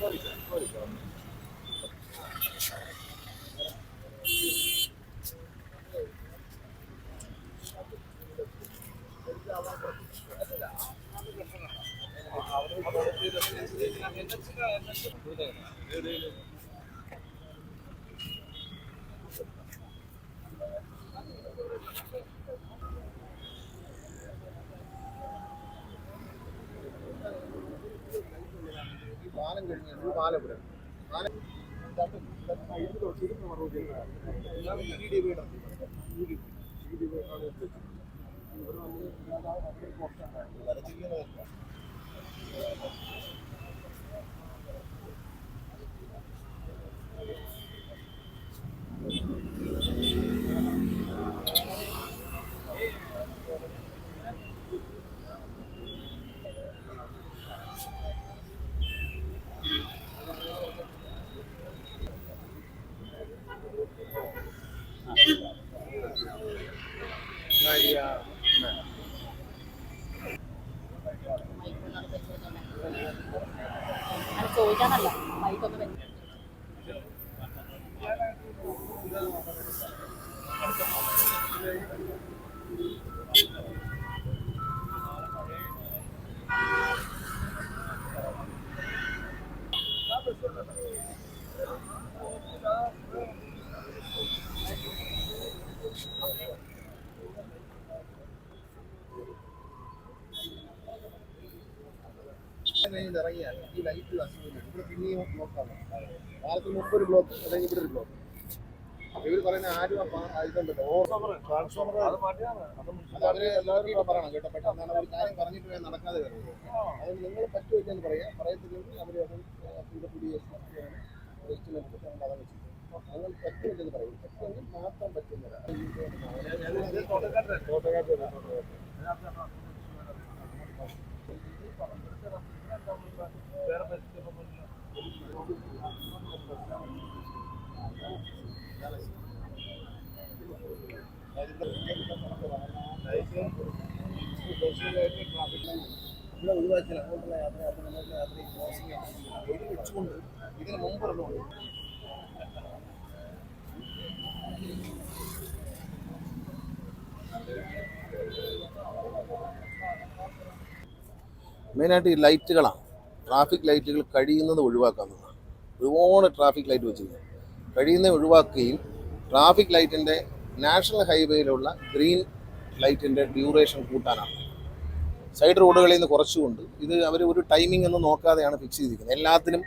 പാലം കഴിഞ്ഞ് ഒരു പാലം ഇവിടെ പാലം ഇറങ്ങിയാൽ ഈ ലൈറ്റ് അസുഖം ഇവിടെ പിന്നെയും ബ്ലോക്കാണ് പാലത്തിന് മുമ്പ് ഒരു ബ്ലോക്ക് അല്ലെങ്കിൽ ഇവിടെ ഒരു ബ്ലോക്ക് ഇവർ പറയുന്ന ആരും ഇതുണ്ടല്ലോ ട്രാൻസ്ഫോമർ അത് അവർ എല്ലാവരും പറയണം കേട്ടോ പെട്ടെന്ന് ഒരു കാര്യം പറഞ്ഞിട്ട് വേണം നടക്കാതെ വരുന്നത് അതുകൊണ്ട് നിങ്ങൾ പറ്റുമില്ലെന്ന് പറയാം പറയത്തില്ലെങ്കിൽ അവർ അത് ഇവിടെ പുതിയ നിങ്ങൾ പറ്റുമില്ലെന്ന് പറയും പറ്റുമെങ്കിൽ മാത്രം പറ്റുന്നില്ല ഇവിടെ മെയിനായിട്ട് ഈ ലൈറ്റുകളാണ്. ട്രാഫിക് ലൈറ്റുകൾ കഴിയുന്നത് ഒഴിവാക്കാവുന്നതാണ്. ഒരുപാട് ട്രാഫിക് ലൈറ്റ് വെച്ചിരിക്കുന്നത് കഴിയുന്നത് ഒഴിവാക്കുകയും ട്രാഫിക് ലൈറ്റിന്റെ നാഷണൽ ഹൈവേയിലുള്ള ഗ്രീൻ ലൈറ്റിന്റെ ഡ്യൂറേഷൻ കൂട്ടാനാണ്. സൈഡ് റോഡുകളിൽ നിന്ന് കുറച്ചുകൊണ്ട് ഇത് അവർ ഒരു ടൈമിംഗ് ഒന്നും നോക്കാതെയാണ് ഫിക്സ് ചെയ്തിരിക്കുന്നത്. എല്ലാത്തിനും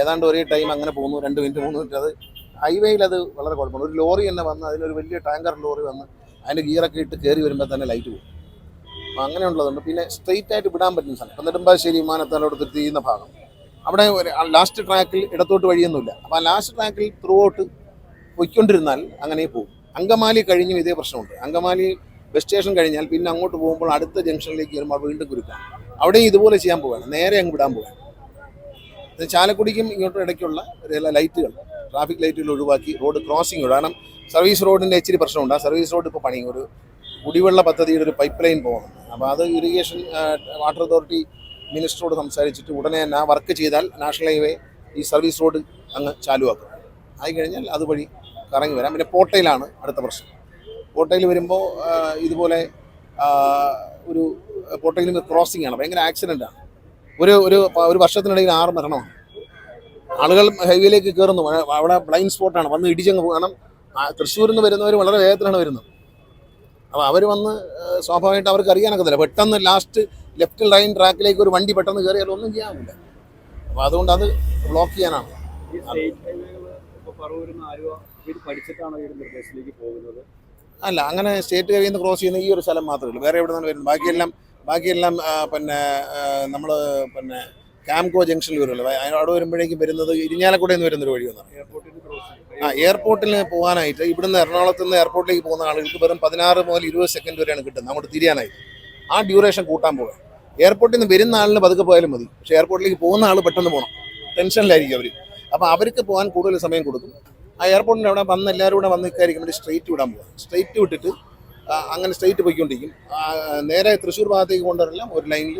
ഏതാണ്ട് ഒരേ ടൈം അങ്ങനെ പോകുന്നു രണ്ട് മിനിറ്റ് മൂന്ന് മിനിറ്റ് അത് ഹൈവേയിൽ അത് വളരെ കുഴപ്പമാണ്. ഒരു ലോറി തന്നെ വന്ന് അതിലൊരു വലിയ ടാങ്കർ ലോറി വന്ന് അതിന്റെ ഗിയറൊക്കെ ഇട്ട് കയറി വരുമ്പോൾ തന്നെ ലൈറ്റ് പോകും. അപ്പോൾ അങ്ങനെയുള്ളതുണ്ട്. പിന്നെ സ്ട്രെയിറ്റ് ആയിട്ട് വിടാൻ പറ്റുന്ന സ്ഥലം. ഇപ്പം നെടുമ്പാശ്ശേരി വിമാനത്താലോട് തിരിയുന്ന ഭാഗം. അവിടെ ലാസ്റ്റ് ട്രാക്കിൽ ഇടത്തോട്ട് വഴിയൊന്നുമില്ല. അപ്പോൾ ആ ലാസ്റ്റ് ട്രാക്കിൽ ത്രൂ ഔട്ട് പൊയ്ക്കൊണ്ടിരുന്നാൽ അങ്ങനെ പോകും അങ്കമാലി കഴിഞ്ഞും ഇതേ പ്രശ്നമുണ്ട്. അങ്കമാലി ബസ് സ്റ്റേഷൻ കഴിഞ്ഞാൽ പിന്നെ അങ്ങോട്ട് പോകുമ്പോൾ അടുത്ത ജംഗ്ഷനിലേക്ക് വരുമ്പോൾ വീണ്ടും കുരുക്കാം. അവിടെയും ഇതുപോലെ ചെയ്യാൻ പോവുകയാണ്. നേരെ അങ്ങ് വിടാൻ പോവുകയാണ്. ചാലക്കുടിക്കും ഇങ്ങോട്ടും ഇടയ്ക്കുള്ള ലൈറ്റുകൾ ട്രാഫിക് ലൈറ്റുകൾ ഒഴിവാക്കി റോഡ് ക്രോസിംഗ് കാരണം സർവീസ് റോഡിന്റെ ഇച്ചിരി പ്രശ്നമുണ്ട്. ആ സർവീസ് റോഡ് ഇപ്പോൾ പണി. ഒരു കുടിവെള്ള പദ്ധതിയുടെ ഒരു പൈപ്പ് ലൈൻ പോകണം. അപ്പോൾ അത് ഇറിഗേഷൻ വാട്ടർ അതോറിറ്റി മിനിസ്റ്ററോട് സംസാരിച്ചിട്ട് ഉടനെ തന്നെ ആ വർക്ക് ചെയ്താൽ നാഷണൽ ഹൈവേ ഈ സർവീസ് റോഡ് അങ്ങ് ചാലുവാക്കും. ആയി കഴിഞ്ഞാൽ അതുവഴി കറങ്ങി വരാം. പിന്നെ പോട്ടയിലാണ് അടുത്ത പ്രശ്നം. പോട്ടയിൽ വരുമ്പോൾ ഇതുപോലെ ഒരു പോട്ടയിൽ ക്രോസിംഗ് ആണ്. ഭയങ്കര ആക്സിഡന്റ് ആണ്. ഒരു ഒരു ഒരു വർഷത്തിനിടയിൽ ആറ് മരണമാണ്. ആളുകൾ ഹൈവേയിലേക്ക് കയറുന്നു. അവിടെ ബ്ലൈൻഡ് സ്പോട്ടാണ് വന്ന് ഇടിച്ചങ്ങ് പോകണം തൃശ്ശൂരിൽ നിന്ന് വരുന്നവർ വളരെ വേഗത്തിലാണ് വരുന്നത്. അപ്പോൾ അവർ വന്ന് സ്വാഭാവികമായിട്ട് അവർക്ക് അറിയാനൊക്കത്തില്ല. പെട്ടെന്ന് ലാസ്റ്റ് ലെഫ്റ്റ് ലൈൻ ട്രാക്കിലേക്ക് ഒരു വണ്ടി പെട്ടെന്ന് കയറിയാൽ ഒന്നും ചെയ്യാനില്ല. അപ്പോൾ അതുകൊണ്ട് അത് ബ്ലോക്ക് ചെയ്യാനാണ്. അല്ല അങ്ങനെ സ്റ്റേറ്റ് ഹൈവേന്ന് ക്രോസ് ചെയ്യുന്ന ഈ ഒരു സ്ഥലം മാത്രമേ ഉള്ളൂ. വേറെ എവിടെ നിന്നാണ് വരുന്നത്? ബാക്കിയെല്ലാം ബാക്കിയെല്ലാം പിന്നെ നമ്മൾ പിന്നെ കാംകോ ജംഗ്ഷനിൽ വരുമല്ലോ. അവിടെ വരുമ്പോഴേക്കും വരുന്നത് ഇരിഞ്ഞാലക്കുടയിൽ നിന്ന് വരുന്നൊരു വഴി വന്നാണ് ആ എയർപോർട്ടിൽ പോകാനായിട്ട് ഇവിടുന്ന് എറണാകുളത്ത് നിന്ന് എയർപോർട്ടിലേക്ക് പോകുന്ന ആളുകൾക്ക് വെറും പതിനാറ് മുതൽ ഇരുപത് സെക്കൻഡ് വരെയാണ് കിട്ടുന്നത്. അങ്ങോട്ട് തിരിയാനായിട്ട്. ആ ഡ്യൂറേഷൻ കൂട്ടാൻ പോകുക എയർപോർട്ടിൽ നിന്ന് വരുന്ന ആളിന് പതുക്കെ പോയാലും മതി. പക്ഷേ എയർപോർട്ടിലേക്ക് പോകുന്ന ആൾ പെട്ടെന്ന് പോകണം ടെൻഷനിലായിരിക്കും അവർ അപ്പോൾ അവർക്ക് പോകാൻ കൂടുതൽ സമയം കൊടുക്കും. ആ എയർപോർട്ടിന്റെ അവിടെ വന്ന് എല്ലാവരും കൂടെ വന്ന് നിൽക്കായിരിക്കും വേണ്ടി സ്ട്രെയിറ്റ് വിടാൻ പോകുക സ്ട്രെയിറ്റ് വിട്ടിട്ട് അങ്ങനെ സ്ട്രെയിറ്റ് പോയിക്കൊണ്ടിരിക്കും. നേരെ തൃശ്ശൂർ ഭാഗത്തേക്ക് കൊണ്ടുവരെല്ലാം ഒരു ലൈനിൽ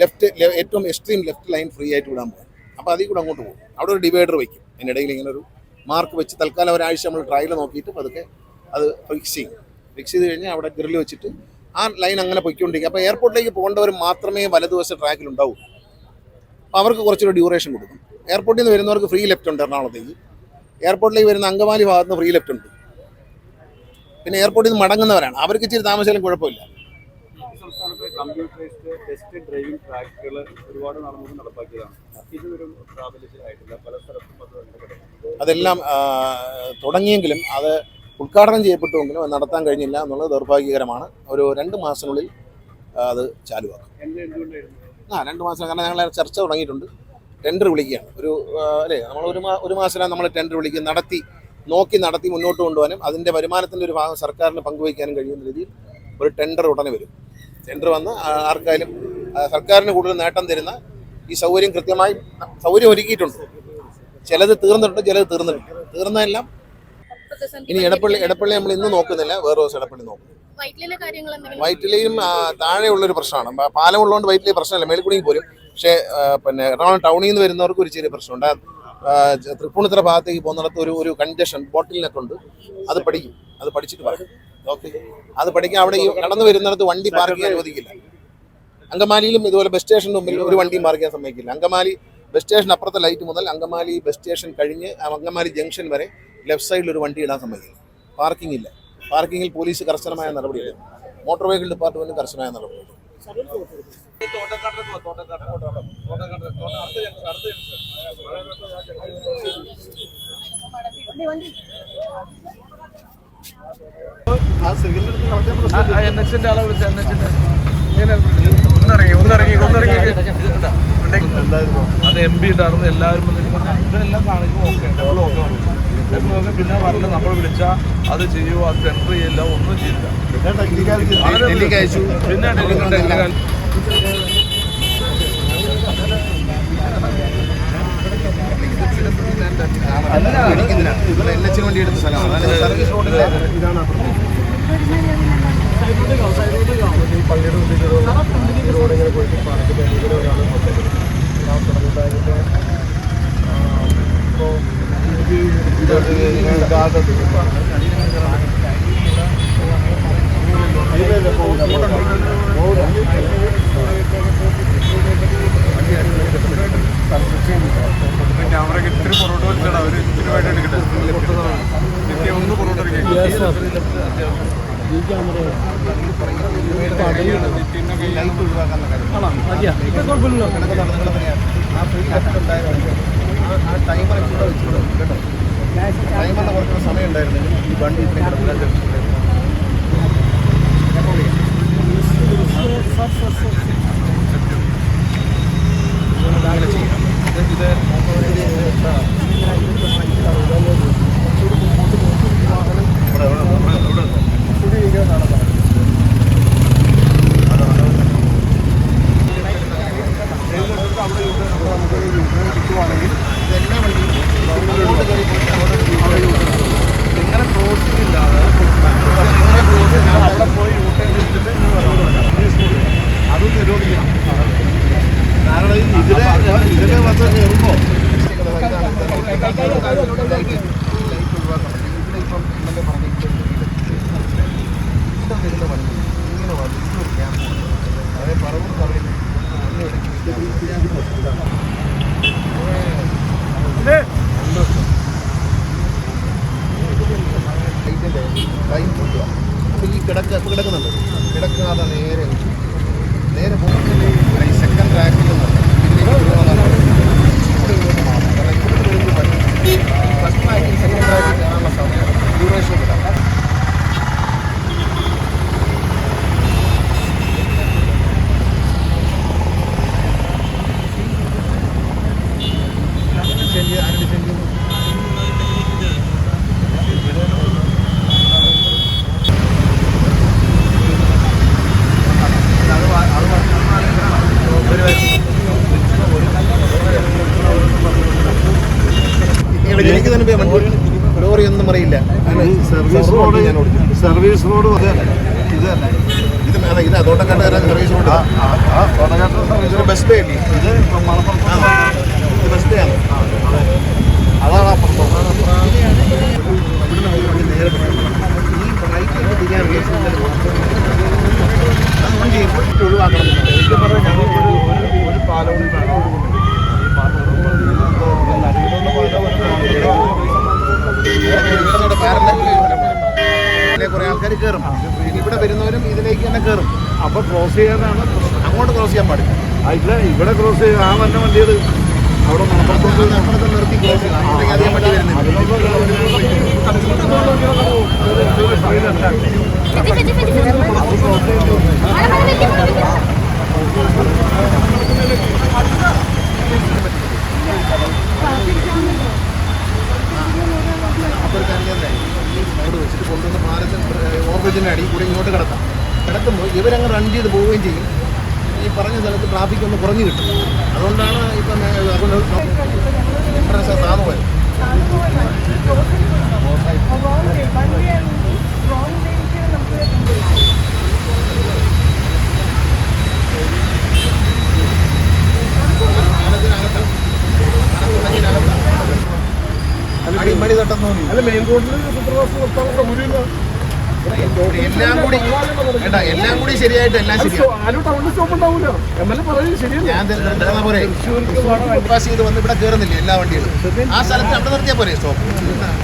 ലെഫ്റ്റ് ഏറ്റവും എക്സ്ട്രീം ലെഫ്റ്റ് ലൈൻ ഫ്രീ ആയിട്ട് വിടാൻ പോകും അപ്പോൾ അതിൽ കൂടെ അങ്ങോട്ട് പോകും. അവിടെ ഒരു ഡിവൈഡർ വയ്ക്കും അതിനിടയിൽ ഇങ്ങനെ ഒരു മാർക്ക് വെച്ച് തൽക്കാലം ഒരാഴ്ച നമ്മൾ ട്രയൽ നോക്കിയിട്ട് പതുക്കെ അത് ഫിക്സ് ചെയ്യും. ഫിക്സ് ചെയ്ത് കഴിഞ്ഞാൽ അവിടെ ഗ്രില്ല് വെച്ചിട്ട് ആ ലൈൻ അങ്ങനെ പൊയ്ക്കൊണ്ടിരിക്കും. അപ്പോൾ എയർപോർട്ടിലേക്ക് പോകേണ്ടവർ മാത്രമേ വലതുവശ ട്രാക്കിൽ ഉണ്ടാവൂ. അപ്പോൾ അവർക്ക് കുറച്ചൊരു ഡ്യൂറേഷൻ കൊടുക്കും. എയർപോർട്ടിൽ നിന്ന് വരുന്നവർക്ക് ഫ്രീ ലെഫ്റ്റ് ഉണ്ട് എറണാകുളത്തേക്ക്. എയർപോർട്ടിലേക്ക് വരുന്ന അങ്കമാലി ഭാഗത്ത് നിന്ന് ഫ്രീ ലെഫ്റ്റ് ഉണ്ട്. പിന്നെ എയർപോർട്ടിൽ നിന്ന് മടങ്ങുന്നവരാണ്. അവർക്ക് ഇച്ചിരി താമസിച്ചാലും കുഴപ്പമില്ല. ടെസ്റ്റ് ഡ്രൈവിംഗ് ട്രാക്കുകൾ ഒരുപാട് പ്രാബല്യത്തിലായിട്ടില്ല പല അതെല്ലാം തുടങ്ങിയെങ്കിലും അത് ഉദ്ഘാടനം ചെയ്യപ്പെട്ടുവെങ്കിലും നടത്താൻ കഴിഞ്ഞില്ല എന്നുള്ളത് ദൗർഭാഗ്യകരമാണ്. ഒരു രണ്ട് മാസത്തിനുള്ളിൽ അത് ചാലുവാക്കും. ആ രണ്ട് മാസം കാരണം ഞങ്ങൾ ചർച്ച തുടങ്ങിയിട്ടുണ്ട്. ടെൻഡർ വിളിക്കുകയാണ്. ഒരു അല്ലേ നമ്മൾ ഒരു മാ ഒരു മാസത്തിലാണ് നമ്മൾ ടെൻഡർ വിളിക്കുക നടത്തി നോക്കി നടത്തി മുന്നോട്ട് കൊണ്ടുപോകാനും അതിന്റെ വരുമാനത്തിന്റെ ഒരു ഭാഗം സർക്കാരിന് പങ്കുവയ്ക്കാനും കഴിയുന്ന രീതിയിൽ ഒരു ടെൻഡർ ഉടനെ വരും. ടെൻഡർ വന്ന് ആർക്കായാലും സർക്കാരിന് കൂടുതൽ നേട്ടം തരുന്ന ഈ സൗകര്യം കൃത്യമായി സൗകര്യം ഒരുക്കിയിട്ടുണ്ട്. ചിലത് തീർന്നിട്ടുണ്ട് ചിലത് തീർന്നിട്ടുണ്ട് തീർന്നതെല്ലാം ഇനി എടപ്പള്ളി എടപ്പള്ളി നമ്മൾ ഇന്ന് നോക്കുന്നില്ല. വേറെ ദിവസം എടപ്പള്ളി നോക്കും. വൈറ്റിലെ കാര്യങ്ങൾ എന്തെങ്കിലും? വൈറ്റിലയും താഴെയുള്ള ഒരു പ്രശ്നമാണ്. പാലം ഉള്ളതുകൊണ്ട് വൈറ്റിലെ പ്രശ്നമല്ല. മേൽക്കുടിയിൽ പോലും പക്ഷേ പിന്നെ എറണാകുളം ടൗണിൽ നിന്ന് വരുന്നവർക്ക് ഒരു ചെറിയ പ്രശ്നമുണ്ട്. തൃപ്പൂണിത്തറ ഭാഗത്തേക്ക് പോകുന്നിടത്ത് ഒരു ഒരു കൺജഷൻ ബോട്ടിലിനൊക്കെ ഉണ്ട് അത് പഠിക്കും. അത് പഠിച്ചിട്ട് പറയും. ഓക്കെ. അത് പഠിക്കാൻ അവിടെ ഈ കടന്നു വരുന്നിടത്ത് വണ്ടി പാർക്ക് ചെയ്യാൻ അനുവദിക്കില്ല. അങ്കമാലിയിലും ഇതുപോലെ ബസ് സ്റ്റേഷന് മുമ്പിൽ ഒരു വണ്ടിയും പാർക്ക് ചെയ്യാൻ സമ്മതിക്കില്ല. അങ്കമാലി ബസ് സ്റ്റേഷൻ അപ്പുറത്തെ ലൈറ്റ് മുതൽ അങ്കമാലി ബസ് സ്റ്റേഷൻ കഴിഞ്ഞ് അങ്കമാലി ജംഗ്ഷൻ വരെ ലെഫ്റ്റ് സൈഡിൽ ഒരു വണ്ടി ഇടാൻ സമ്മതിക്കില്ല പാർക്കിംഗ് ഇല്ല പാർക്കിംഗിൽ പോലീസ് കർശനമായ നടപടിയെടുക്കും മോട്ടോർ വെഹിക്കിൾ ഡിപ്പാർട്ട്മെന്റും കർശനമായ ഒന്നിറങ്ങി അത് എം പി ഉണ്ടായിരുന്നു എല്ലാവരും ഇതെല്ലാം കാണിക്കുമ്പോൾ ഓക്കെ ഡബിൾ ഓക്കെ പറഞ്ഞു പിന്നെ പറഞ്ഞ നമ്മൾ വിളിച്ചാൽ അത് ചെയ്യുമോ അത് എൻട്രി ചെയ്യില്ല ഒന്നും ചെയ്യില്ല. പിന്നെ ഡൽഹി- എൻ എച്ചിന് വേണ്ടി എടുത്ത സ്ഥലമാണ്. സർവീസ് റോഡിലെ ക്യാമറയ്ക്ക് ഇത്തിരി പൊറോട്ട വലിച്ചാണ് അവർ ഇത്തിരി വേണ്ടി എടുക്കട്ടെ നിത്യം ഒന്ന് പൊറോട്ട ആ ടൈമർ വെച്ചിട്ടുണ്ട് കേട്ടോ സമയം ഉണ്ടായിരുന്നെങ്കിൽ ഈ വണ്ടി ഇത്രയും കിടക്കില്ല എല്ലാ വണ്ടിയും അങ്ങോട്ട് കയറി പോയിട്ട് അവിടെ ഒരു യൂട്ടേൺ ഇടും. ഇങ്ങനെ ക്രോസിംഗ് ഇല്ലാതെ അവിടെ പോയി യൂട്ടേൺ ചെയ്തിട്ട് ഇങ്ങ് വരണം. അതും നിരോധിക്കണം കാരണം ഇതിലെ ഇതിലെ വന്ന് കയറുമ്പോൾ ലൈൻ പൊട്ടുക അപ്പോൾ ഈ കിടക്ക കിടക്കുന്നുണ്ട് കിടക്കാതെ നേരെ നേരെ പോകുന്നില്ല ഈ സെക്കൻഡ് ട്രാക്കിൽ ഫസ്റ്റ് ട്രാക്കിൽ സെക്കൻഡ് ട്രാക്കിൽ കയറാനുള്ള സമയം ഡ്യൂറേഷൻ കിട്ടാം ഡിസൈൻ ആരും ഡിസൈൻ ചെയ്യുന്നു എനിക്ക് തന്നെ വണ്ടി ലോറി ഒന്നും അറിയില്ല. സർവീസ് റോഡ് ഞാൻ ഓടിച്ചു സർവീസ് റോഡ് ഇത് തന്നെ. ഇത് ഇത് അതോട്ടക്കാട്ട് സർവീസ് റോഡ് ആ കോട്ടക്കാട്ട് സർവീസ് ബസ് ബേ അല്ലേ ഇത് മലപ്പുറത്ത് റെസ്റ്റയാണ് അതാണ് ആ പ്രശ്നം. ഇവിടുന്ന് പോകുന്ന വണ്ടി നേരെ പോകണം. ഈ റൈറ്റിലേക്ക് തിരിയാനുള്ള സിഗ്നൽ അതുകൊണ്ട് ഇവിടെ ഒഴിവാക്കണം. എനിക്ക് പറഞ്ഞാൽ ഞങ്ങൾക്ക് ഒരു ഒരു- ഒരു പാലം കൂടി വേണം ഈ പാലം നദിയിലുള്ള പാലം ഇവിടെ പാരലൽ കുറെ ആൾക്കാർ കയറും. ഇവിടെ വരുന്നവരും ഇതിലേക്ക് തന്നെ കയറും. അപ്പൊ ക്രോസ് ചെയ്യാനാണ് അങ്ങോട്ട് ക്രോസ് ചെയ്യാൻ പാടില്ല. ആ, ഇല്ല ഇവിടെ ക്രോസ് ചെയ്യും ആ വന്ന വണ്ടികൾ അവിടെ അപ്പുറത്ത് നിർത്തി ക്രോസ് ചെയ്യണം അങ്ങോട്ടേക്ക് അധികം വണ്ടി വരുന്നില്ല. ചെയ്യാം. ഈ വെച്ചിട്ട് കൊണ്ടുവന്ന് പാലത്തിൽ ഓവർബ്രിഡ്ജിന്റെ അടിയിൽ കൂടി ഇങ്ങോട്ട് കിടത്താം കിടത്തുമ്പോൾ ഇവരങ്ങ് റൺ ചെയ്ത് പോവുകയും ചെയ്യും ഈ പറഞ്ഞ സ്ഥലത്ത് ട്രാഫിക് ഒന്ന് കുറഞ്ഞു കിട്ടും അതുകൊണ്ടാണ് ഇപ്പം എൻട്രൻസ് താന്നു പോയത് അടിമണി തട്ടുന്നു അല്ല മെയിൻ റോഡിൽ സുപ്രഭാതം നിർത്താനുള്ള സൗകര്യമില്ല. എല്ലാം കൂടി വേണ്ട എല്ലാം കൂടി ശരിയായിട്ട് എല്ലാം ശരിയാണ് പോരെ. പോലെ പാസ് ചെയ്ത് വന്ന് ഇവിടെ കയറുന്നില്ല എല്ലാ വണ്ടികളും? ആ സ്ഥലത്ത് അവിടെ നിർത്തിയാൽ പോരെ സ്റ്റോപ്പ്.